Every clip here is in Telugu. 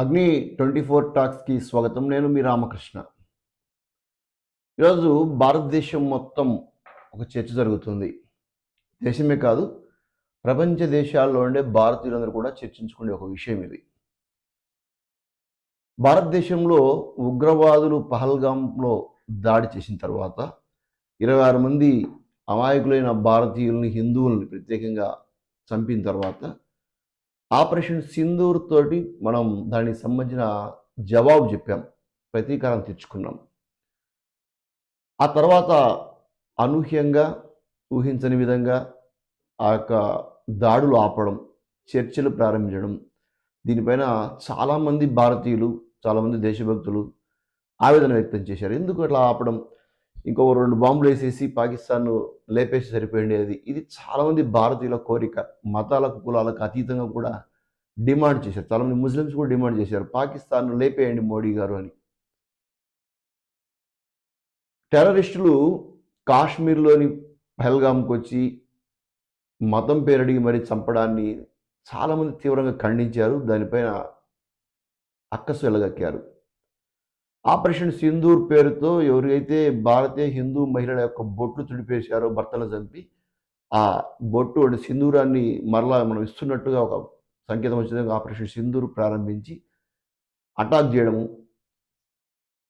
అగ్ని ట్వంటీ ఫోర్ టాక్స్కి స్వాగతం. నేను మీ రామకృష్ణ. ఈరోజు భారతదేశం మొత్తం ఒక చర్చ జరుగుతుంది. దేశమే కాదు ప్రపంచ దేశాల్లో ఉండే భారతీయులందరూ కూడా చర్చించుకునే ఒక విషయం ఇది. భారతదేశంలో ఉగ్రవాదులు పహల్గాంలో దాడి చేసిన తర్వాత ఇరవై ఆరు మంది అమాయకులైన భారతీయుల్ని హిందువుల్ని ప్రత్యేకంగా చంపిన తర్వాత ఆపరేషన్ సింధూర్ తోటి మనం దానికి సంబంధించిన జవాబు చెప్పాం ప్రతీకారం తెచ్చుకున్నాం. ఆ తర్వాత అనూహ్యంగా ఊహించని విధంగా ఆ యొక్క దాడులు ఆపడం చర్చలు ప్రారంభించడం దీనిపైన చాలామంది భారతీయులు చాలామంది దేశభక్తులు ఆవేదన వ్యక్తం చేశారు. ఎందుకు అట్లా ఆపడం? ఇంకో రెండు బాంబులు వేసేసి పాకిస్తాన్ను లేపేసి సరిపోయిండేది ఇది చాలామంది భారతీయుల కోరిక మతాలకు కులాలకు అతీతంగా కూడా డిమాండ్ చేశారు. చాలామంది ముస్లిమ్స్ కూడా డిమాండ్ చేశారు. పాకిస్తాన్ను లేపేయండి మోడీ గారు అని. టెర్రరిస్టులు కాశ్మీర్లోని పహల్గామ్కి వచ్చి మతం పేరడిగి మరీ చంపడాన్ని చాలామంది తీవ్రంగా ఖండించారు. దానిపైన అక్కసు వెలగక్కారు. ఆపరేషన్ సింధూర్ పేరుతో ఎవరైతే భారతీయ హిందూ మహిళల యొక్క బొట్లు తుడిపేశారో భర్తలు చంపి ఆ బొట్టు సింధూరాన్ని మరలా మనం ఇస్తున్నట్టుగా ఒక సంకేతం వచ్చిన ఆపరేషన్ సింధూర్ ప్రారంభించి అటాక్ చేయడము.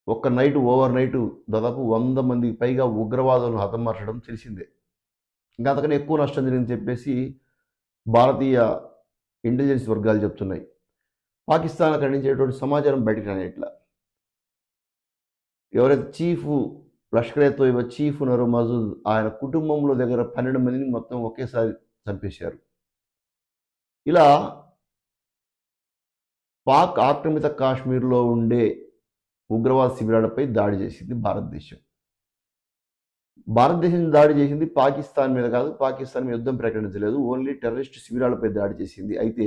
ఒక్క నైట్ ఓవర్ నైట్ దాదాపు వంద మందికి పైగా ఉగ్రవాదులను హతమార్చడం తెలిసిందే. ఇంకా అంతకన్నా ఎక్కువ నష్టం జరిగిందని చెప్పేసి భారతీయ ఇంటెలిజెన్స్ వర్గాలు చెప్తున్నాయి. పాకిస్తాన్ ఖండించేటువంటి సమాచారం బయటకు రానిట్లా ఎవరైతే చీఫ్ లష్కరే తోయిబా చీఫ్ ఉన్నారో మజూద్ ఆయన కుటుంబంలో దగ్గర పన్నెండు మందిని మొత్తం ఒకేసారి చంపేశారు. ఇలా పాక్ ఆక్రమిత కాశ్మీర్లో ఉండే ఉగ్రవాద శిబిరాలపై దాడి చేసింది భారతదేశం. భారతదేశం దాడి చేసింది పాకిస్తాన్ మీద కాదు పాకిస్తాన్ మీద యుద్ధం ప్రకటించలేదు. ఓన్లీ టెర్రరిస్ట్ శిబిరాలపై దాడి చేసింది. అయితే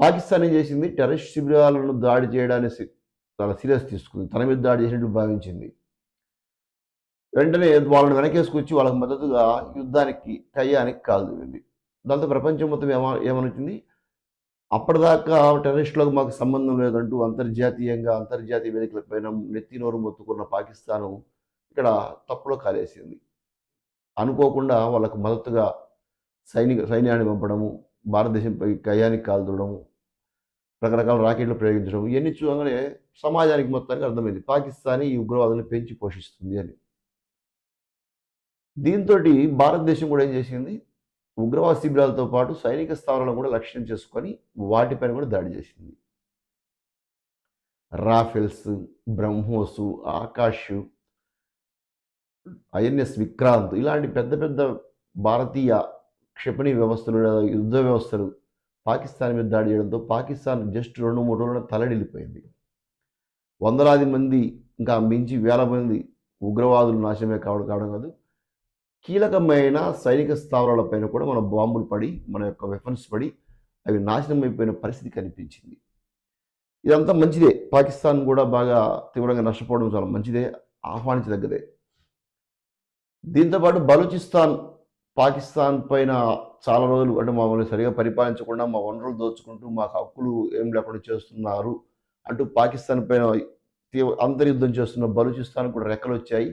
పాకిస్తాన్ ఏం చేసింది? టెర్రరిస్ట్ శిబిరాలను దాడి చేయడానికి చాలా సీరియస్ తీసుకుంది. తన మీద దాడి చేసినట్టు భావించింది. వెంటనే వాళ్ళని వెనకేసుకొచ్చి వాళ్ళకి మద్దతుగా యుద్ధానికి టయానికి కాల్దింది దాంతో ప్రపంచం మొత్తం ఏమ ఏమనుకుంది? అప్పటిదాకా టెర్రరిస్టులకు మాకు సంబంధం లేదంటూ అంతర్జాతీయంగా అంతర్జాతీయ వేదికలపైన నెత్తి నోరు మొత్తుకున్న పాకిస్తాను ఇక్కడ తప్పులో కాలేసింది. అనుకోకుండా వాళ్ళకు మద్దతుగా సైనిక సైన్యాన్ని పంపడము భారతదేశంపై కయ్యానికి కాల్చడము రకరకాల రాకెట్లు ప్రయోగించడం ఇవన్నీ చూడగానే సమాజానికి మొత్తానికి అర్థమైంది. పాకిస్తాన్ ఈ ఉగ్రవాదులను పెంచి పోషిస్తుంది అని. దీంతో భారతదేశం కూడా ఏం చేసింది? ఉగ్రవాద శిబిరాలతో పాటు సైనిక స్థావరాలను కూడా లక్ష్యం చేసుకొని వాటిపైన కూడా దాడి చేసింది. రాఫెల్స్ బ్రహ్మోసు ఆకాష్ ఐఎన్ఎస్ విక్రాంత్ ఇలాంటి పెద్ద పెద్ద భారతీయ క్షిపణి వ్యవస్థలు యుద్ధ వ్యవస్థలు పాకిస్తాన్ మీద దాడి చేయడంతో పాకిస్తాన్ జస్ట్ రెండు మూడు రోజుల తలడిల్లిపోయింది. వందలాది మంది ఇంకా మించి వేల మంది ఉగ్రవాదులు నాశనమే కావడం కావడం కాదు కీలకమైన సైనిక స్థావరాలపైన కూడా మన బాంబులు పడి మన యొక్క వెపన్స్ పడి అవి నాశనం అయిపోయిన పరిస్థితి కనిపించింది. ఇదంతా మంచిదే. పాకిస్తాన్ కూడా బాగా తీవ్రంగా నష్టపోవడం చాలా మంచిదే ఆహ్వానించదగ్గదే. దీంతోపాటు బలూచిస్తాన్ పాకిస్తాన్ పైన చాలా రోజులు అంటే మమ్మల్ని సరిగా పరిపాలించకుండా మా వనరులు దోచుకుంటూ మాకు హక్కులు ఏం లేకుండా చేస్తున్నారు అంటూ పాకిస్తాన్ పైన తీవ్ర అంతర్యుద్ధం చేస్తున్న బలూచిస్తాన్ కూడా రెక్కలు వచ్చాయి.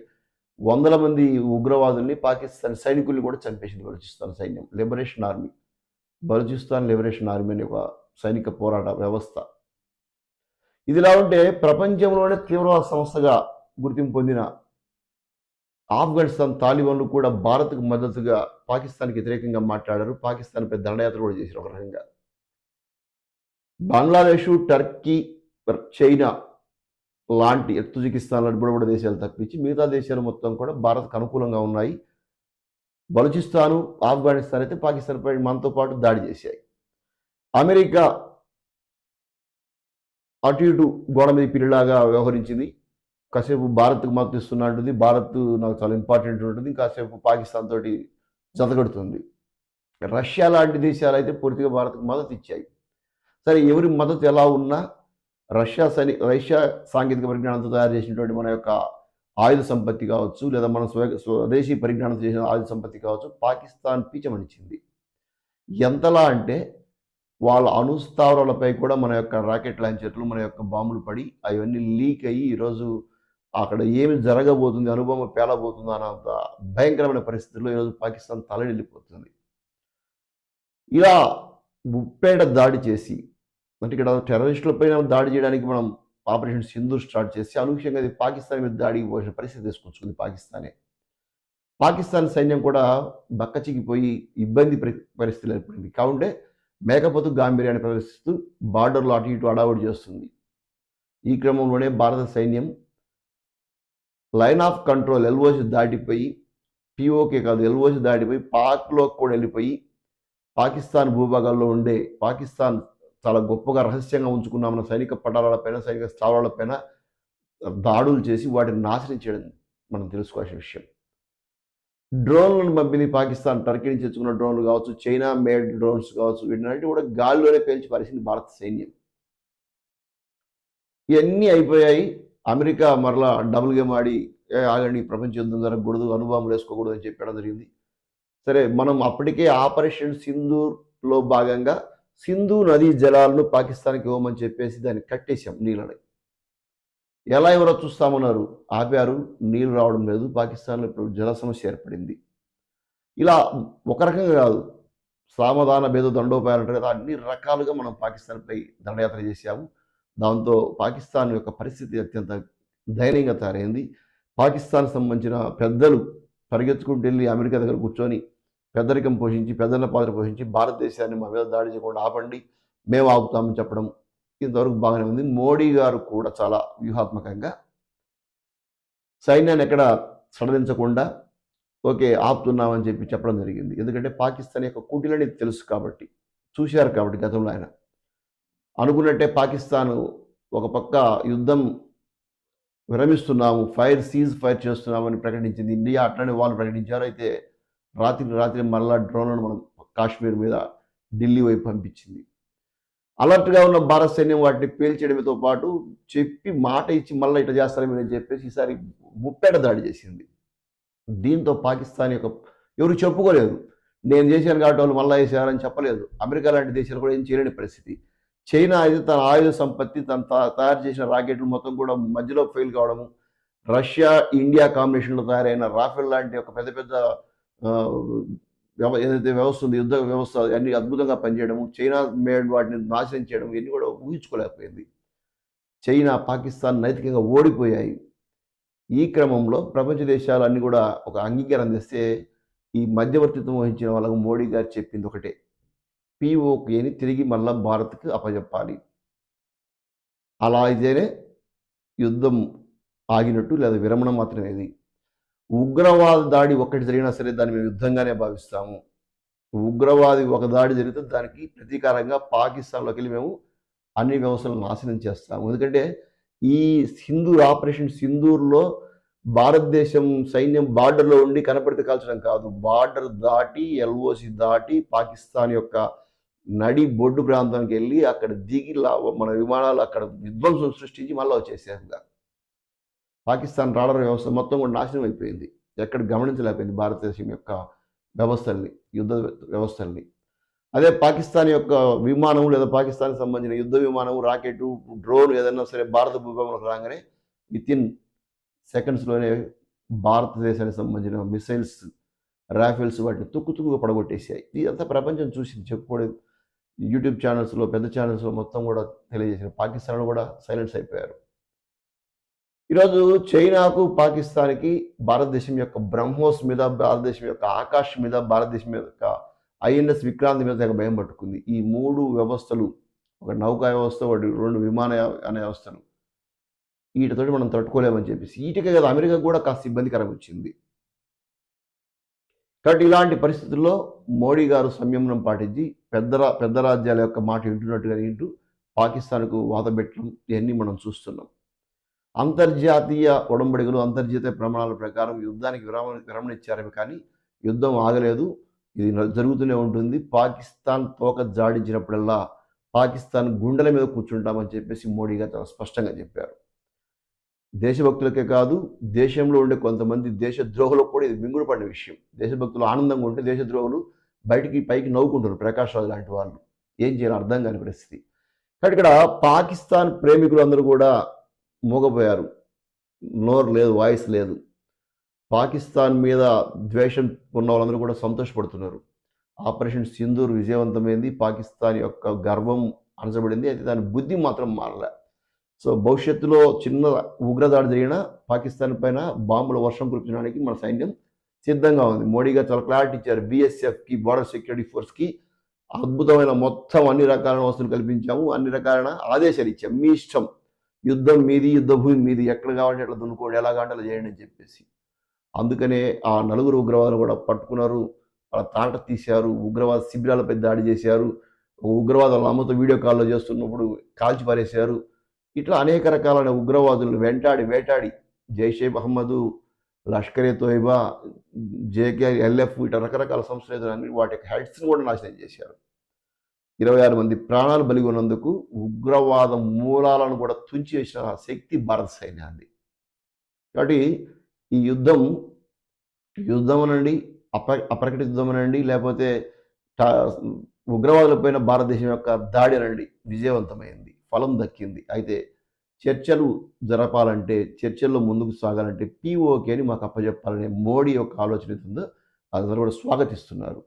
వందల మంది ఉగ్రవాదుల్ని పాకిస్తాన్ సైనికుల్ని కూడా చంపేసింది బలూచిస్తాన్ సైన్యం liberation army Balochistan liberation army అనే ఒక సైనిక పోరాట వ్యవస్థ. ఇదిలా ఉంటే ప్రపంచంలోనే తీవ్రవాద సంస్థగా గుర్తింపు పొందిన ఆఫ్ఘనిస్తాన్ తాలిబాన్లు కూడా భారత్కు మద్దతుగా పాకిస్తాన్కి వ్యతిరేకంగా మాట్లాడారు. పాకిస్తాన్పై దండయాత్ర కూడా చేశారు ఒక రకంగా. బంగ్లాదేశ్ టర్కీ చైనా లాంటి తుజికిస్తాన్ లాంటి బుడబుడ దేశాలు తప్పించి మిగతా దేశాలు మొత్తం కూడా భారత్కు అనుకూలంగా ఉన్నాయి. బలూచిస్తాను ఆఫ్ఘనిస్తాన్ అయితే పాకిస్తాన్ పై మనతో పాటు దాడి చేశాయి. అమెరికా అటు ఇటు గోడ మీద పిల్లలాగా వ్యవహరించింది. కాసేపు భారత్కు మద్దతు ఇస్తున్నట్టుంది భారత్ నాకు చాలా ఇంపార్టెంట్ ఉంటుంది కాసేపు పాకిస్తాన్ తోటి జతగడుతుంది రష్యా లాంటి దేశాలు అయితే పూర్తిగా భారత్కు మద్దతు ఇచ్చాయి. సరే ఎవరి మద్దతు ఎలా ఉన్నా రష్యా సైని రష్యా సాంకేతిక పరిజ్ఞానంతో తయారు చేసినటువంటి మన యొక్క ఆయుధ సంపత్తి కావచ్చు లేదా మన స్వ స్వదేశీ పరిజ్ఞానంతో చేసిన ఆయుధ సంపత్తి కావచ్చు పాకిస్తాన్ పీచమనిచ్చింది ఎంతలా అంటే వాళ్ళ అణుస్థావరాలపై కూడా మన యొక్క రాకెట్ లాంచర్లు మన యొక్క బాంబులు పడి అవన్నీ లీక్ అయ్యి ఈరోజు అక్కడ ఏమి జరగబోతుంది అనుభవం పేలబోతుందో అన్నంత భయంకరమైన పరిస్థితుల్లో ఈరోజు పాకిస్తాన్ తలడిల్లిపోతుంది. ఇలా ముప్పేట దాడి చేసి అంటే ఇక్కడ టెర్రరిస్టులపైన దాడి చేయడానికి మనం ఆపరేషన్ సింధూర్ స్టార్ట్ చేసి అనూహ్యంగా అది పాకిస్తాన్ మీద దాడికి పోసిన పరిస్థితి తీసుకొచ్చుకుంది పాకిస్తానే. పాకిస్తాన్ సైన్యం కూడా బక్కచికిపోయి ఇబ్బంది పరి- పరిస్థితులు ఏర్పడింది. కావుంటే మేకపోతు గాంభీర్యాన్ని ప్రదర్శిస్తూ బార్డర్లో అటు ఇటు అడావుడి చేస్తుంది. ఈ క్రమంలోనే భారత సైన్యం లైన్ ఆఫ్ కంట్రోల్ ఎల్ఓసి దాటిపోయి పిఓకే కాదు ఎల్ఓసి దాటిపోయి పాక్లోకి కూడా వెళ్ళిపోయి పాకిస్తాన్ భూభాగాల్లో ఉండే పాకిస్తాన్ చాలా గొప్పగా రహస్యంగా ఉంచుకున్నామన్న సైనిక పటాలపైన సైనిక స్థావరాలపైన దాడులు చేసి వాటిని నాశనం చేయడం మనం తెలుసుకోవాల్సిన విషయం. డ్రోన్లను పంపింది పాకిస్తాన్ టర్కీ నుంచి తెచ్చుకున్న డ్రోన్లు కావచ్చు చైనా మేడ్ డ్రోన్స్ కావచ్చు వీటినన్నిటి కూడా గాల్లోనే పేల్చి పారేసింది భారత సైన్యం. ఇవన్నీ అయిపోయాయి. అమెరికా మరలా డబుల్ గేమ్ ఆడి ఆగండి ప్రపంచ యుద్ధం జరగకూడదు అనుభవం వేసుకోకూడదు అని చెప్పడం జరిగింది సరే మనం అప్పటికే ఆపరేషన్ సింధూర్లో భాగంగా సింధు నదీ జలాలను పాకిస్తాన్కి ఇవ్వమని చెప్పేసి దాన్ని కట్టేశాం నీళ్ళని. ఎలా ఎవరో చూస్తామన్నారు? ఆపారు నీళ్ళు రావడం లేదు పాకిస్తాన్లో ఇప్పుడు జల సమస్య ఏర్పడింది. ఇలా ఒక రకంగా కాదు సామధాన భేద దండోపాయాలు అంటారు కదా అన్ని రకాలుగా మనం పాకిస్తాన్పై దండయాత్ర చేశాము. దాంతో పాకిస్తాన్ యొక్క పరిస్థితి అత్యంత దయనీయంగా తయారైంది. పాకిస్తాన్ సంబంధించిన పెద్దలు పరిగెత్తుకుంటూ వెళ్ళి అమెరికా దగ్గర కూర్చొని పెద్దరికం పోషించి పెద్దల పాత్ర పోషించి భారతదేశాన్ని మా మీద దాడి చేయకుండా ఆపండి మేము ఆపుతామని చెప్పడం ఇంతవరకు బాగానే ఉంది. మోడీ గారు కూడా చాలా వ్యూహాత్మకంగా సైన్యాన్ని ఎక్కడ సడలించకుండా ఓకే ఆపుతున్నామని చెప్పి చెప్పడం జరిగింది. ఎందుకంటే పాకిస్తాన్ యొక్క కుటిలని తెలుసు కాబట్టి చూశారు కాబట్టి గతంలో ఆయన. అనుకున్నట్టే పాకిస్తాన్ ఒక పక్క యుద్ధం విరమిస్తున్నాము ఫైర్ సీజ్ ఫైర్ చేస్తున్నామని ప్రకటించింది. ఇండియా అట్లనే వాళ్ళు ప్రకటించారు. అయితే రాత్రి రాత్రి మళ్ళా డ్రోన్లను మనం కాశ్మీర్ మీద ఢిల్లీ వైపు పంపించింది. అలర్ట్గా ఉన్న భారత సైన్యం వాటిని పేల్చేయడంతో పాటు చెప్పి మాట ఇచ్చి మళ్ళీ ఇట్లా చేస్తారని చెప్పేసి ఈసారి ముప్పేట దాడి చేసింది. దీంతో పాకిస్తాన్ యొక్క ఎవరు చెప్పుకోలేదు. నేను చేశాను కాబట్టి వాళ్ళు మళ్ళీ వేసారని చెప్పలేదు. అమెరికా లాంటి దేశాలు కూడా ఏం చేయలేని పరిస్థితి. చైనా అయితే తన ఆయుధ సంపత్తి తను తయారు చేసిన రాకెట్లు మొత్తం కూడా మధ్యలో ఫెయిల్ కావడము రష్యా ఇండియా కాంబినేషన్లో తయారైన రాఫెల్ లాంటి ఒక పెద్ద పెద్ద వ్యవ ఏదైతే వ్యవస్థ ఉంది యుద్ధ వ్యవస్థ అన్ని అద్భుతంగా పనిచేయడము చైనా మేడ్ వాటిని నాశనం చేయడం ఇవన్నీ కూడా ఊహించుకోలేకపోయింది. చైనా పాకిస్తాన్ నైతికంగా ఓడిపోయాయి. ఈ క్రమంలో ప్రపంచ దేశాలు కూడా ఒక అంగీకారం తెస్తే ఈ మధ్యవర్తిత్వం వహించిన వాళ్ళకు మోడీ గారు చెప్పింది ఒకటే. పిఓకేని తిరిగి మళ్ళా భారత్కి అప్పజెప్పాలి. అలా అయితేనే యుద్ధం ఆగినట్టు లేదా విరమణ మాత్రమే ఇది ఉగ్రవాద దాడి ఒక్కటి జరిగినా సరే దాన్ని మేము యుద్ధంగానే భావిస్తాము. ఉగ్రవాది ఒక దాడి జరిగితే దానికి ప్రతీకారంగా పాకిస్తాన్లోకి వెళ్ళి మేము అన్ని వ్యవస్థలను నాశనం చేస్తాము. ఎందుకంటే ఈ సింధూర్ ఆపరేషన్ సింధూర్లో భారతదేశం సైన్యం బార్డర్లో ఉండి కనపడితే కాల్చడం కాదు. బార్డర్ దాటి ఎల్ఓసి దాటి పాకిస్తాన్ యొక్క నడి బొడ్డు ప్రాంతానికి వెళ్ళి అక్కడ దిగి మన విమానాలు అక్కడ విధ్వంసం సృష్టించి మళ్ళీ వచ్చేసారు. పాకిస్తాన్ రాడర్ వ్యవస్థ మొత్తం కూడా నాశనం అయిపోయింది. ఎక్కడ గమనించలేకపోయింది భారతదేశం యొక్క వ్యవస్థల్ని యుద్ధ వ్యవస్థల్ని. అదే పాకిస్తాన్ యొక్క విమానం లేదా పాకిస్తాన్కి సంబంధించిన యుద్ధ విమానం రాకెట్ డ్రోన్ ఏదైనా సరే భారత భూభాగంలోకి రాగానే విత్ ఇన్ సెకండ్స్లోనే భారతదేశానికి సంబంధించిన మిసైల్స్ రాఫెల్స్ వాటిని తుక్కు తుక్కుగా పడగొట్టేసాయి ఇదంతా ప్రపంచం చూసింది చెప్పుకోవడం యూట్యూబ్ ఛానల్స్లో పెద్ద ఛానల్స్లో మొత్తం కూడా తెలియజేసిన పాకిస్తాన్ కూడా సైలెన్స్ అయిపోయారు. ఈరోజు చైనాకు పాకిస్తాన్కి భారతదేశం యొక్క బ్రహ్మోస్ మీద భారతదేశం యొక్క ఆకాశ్ మీద భారతదేశం యొక్క ఐఎన్ఎస్ విక్రాంతి మీద భయం పట్టుకుంది. ఈ మూడు వ్యవస్థలు ఒక నౌకా వ్యవస్థ ఒకటి రెండు విమాన అనే వ్యవస్థలు వీటితోటి మనం తట్టుకోలేమని చెప్పేసి వీటికే కదా అమెరికా కూడా కాస్త ఇబ్బందికరం వచ్చింది. కాబట్టి ఇలాంటి పరిస్థితుల్లో మోడీ గారు సంయమనం పాటించి పెద్ద పెద్ద రాజ్యాల యొక్క మాట వింటున్నట్టుగా వింటూ పాకిస్తాన్కు వాత పెట్టడం ఇవన్నీ మనం చూస్తున్నాం. అంతర్జాతీయ ఒడంబడికలు అంతర్జాతీయ ప్రమాణాల ప్రకారం యుద్ధానికి విరామ విరమణ ఇచ్చారేమో కానీ యుద్ధం ఆగలేదు. ఇది జరుగుతూనే ఉంటుంది. పాకిస్తాన్ తోక జాడించినప్పుడల్లా పాకిస్తాన్ గుండెల మీద కూర్చుంటామని చెప్పేసి మోడీ గారు చాలా స్పష్టంగా చెప్పారు. దేశభక్తులకే కాదు దేశంలో ఉండే కొంతమంది దేశద్రోహులకు కూడా ఇది మింగుడు పడిన విషయం. దేశభక్తులు ఆనందంగా ఉంటే దేశద్రోహులు బయటికి పైకి నవ్వుకుంటారు ప్రకాష్ రాజు లాంటి వాళ్ళు. ఏం చేయాలో అర్థం కాని పరిస్థితి. కాబట్టి ఇక్కడ పాకిస్తాన్ ప్రేమికులు అందరూ కూడా మూగపోయారు. నోరు లేదు వాయిస్ లేదు. పాకిస్తాన్ మీద ద్వేషం ఉన్న వాళ్ళందరూ కూడా సంతోషపడుతున్నారు. ఆపరేషన్ సింధూర్ విజయవంతమైంది. పాకిస్తాన్ యొక్క గర్వం అనచబడింది అయితే దాని బుద్ధి మాత్రం మారలే. సో భవిష్యత్తులో చిన్న ఉగ్రదాడి జరిగిన పాకిస్తాన్ పైన బాంబుల వర్షం కురిపించడానికి మన సైన్యం సిద్ధంగా ఉంది. మోడీ గారు చాలా క్లారిటీ ఇచ్చారు. బీఎస్ఎఫ్కి బార్డర్ సెక్యూరిటీ ఫోర్స్కి అద్భుతమైన మొత్తం అన్ని రకాల వస్తువులు కల్పించాము. అన్ని రకాలైన ఆదేశాలు ఇచ్చాము మీ ఇష్టం. యుద్ధం మీది యుద్ధ భూమి మీది ఎక్కడ కావాలంటే అట్లా దున్నుకోండి ఎలా కావాలంటే అలా చేయండి అని చెప్పేసి. అందుకనే ఆ నలుగురు ఉగ్రవాదులు కూడా పట్టుకున్నారు. వాళ్ళ తాట తీశారు. ఉగ్రవాద శిబిరాలపై దాడి చేశారు. ఉగ్రవాదుల అమ్మతో వీడియో కాల్లో చేస్తున్నప్పుడు కాల్చి పారేశారు. ఇట్లా అనేక రకాలైన ఉగ్రవాదులను వెంటాడి వేటాడి Jaish Mohammad Lashkar Taiba J K L F ఇట్లా రకరకాల సంస్థలు అన్ని వాటి యొక్క హెడ్స్ని కూడా నాశనం చేశారు. ఇరవై ఆరు మంది ప్రాణాలు బలిగొన్నందుకు ఉగ్రవాద మూలాలను కూడా తుంచి వేసిన శక్తి భారత సైన్యాన్ని. కాబట్టి ఈ యుద్ధం యుద్ధం అనండి అప్ర అప్రకటిత యుద్ధం అనండి లేకపోతే ఉగ్రవాదులపైన భారతదేశం యొక్క దాడి అనండి విజయవంతమైంది. ఫలం దక్కింది. అయితే చర్చలు జరపాలంటే చర్చల్లో ముందుకు సాగాలంటే పీఓకే అని మాకు అప్పచెప్పాలనే మోడీ యొక్క ఆలోచన ఉందో అందరూ కూడా స్వాగతిస్తున్నారు.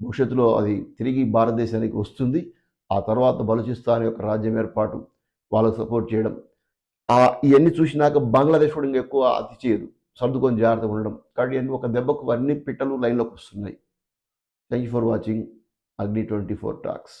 భవిష్యత్తులో అది తిరిగి భారతదేశానికి వస్తుంది. ఆ తర్వాత బలుచిస్తాన్ యొక్క రాజ్యం ఏర్పాటు వాళ్ళకు సపోర్ట్ చేయడం ఆ ఇవన్నీ చూసినాక బంగ్లాదేశ్ కూడా ఇంకా ఎక్కువ అతి చేయదు. సర్దుకొని జాగ్రత్తగా ఉండడం. కాబట్టి అన్ని ఒక దెబ్బకు అన్ని పిట్టలు లైన్లోకి వస్తున్నాయి. Thank you for watching Agni twenty four talks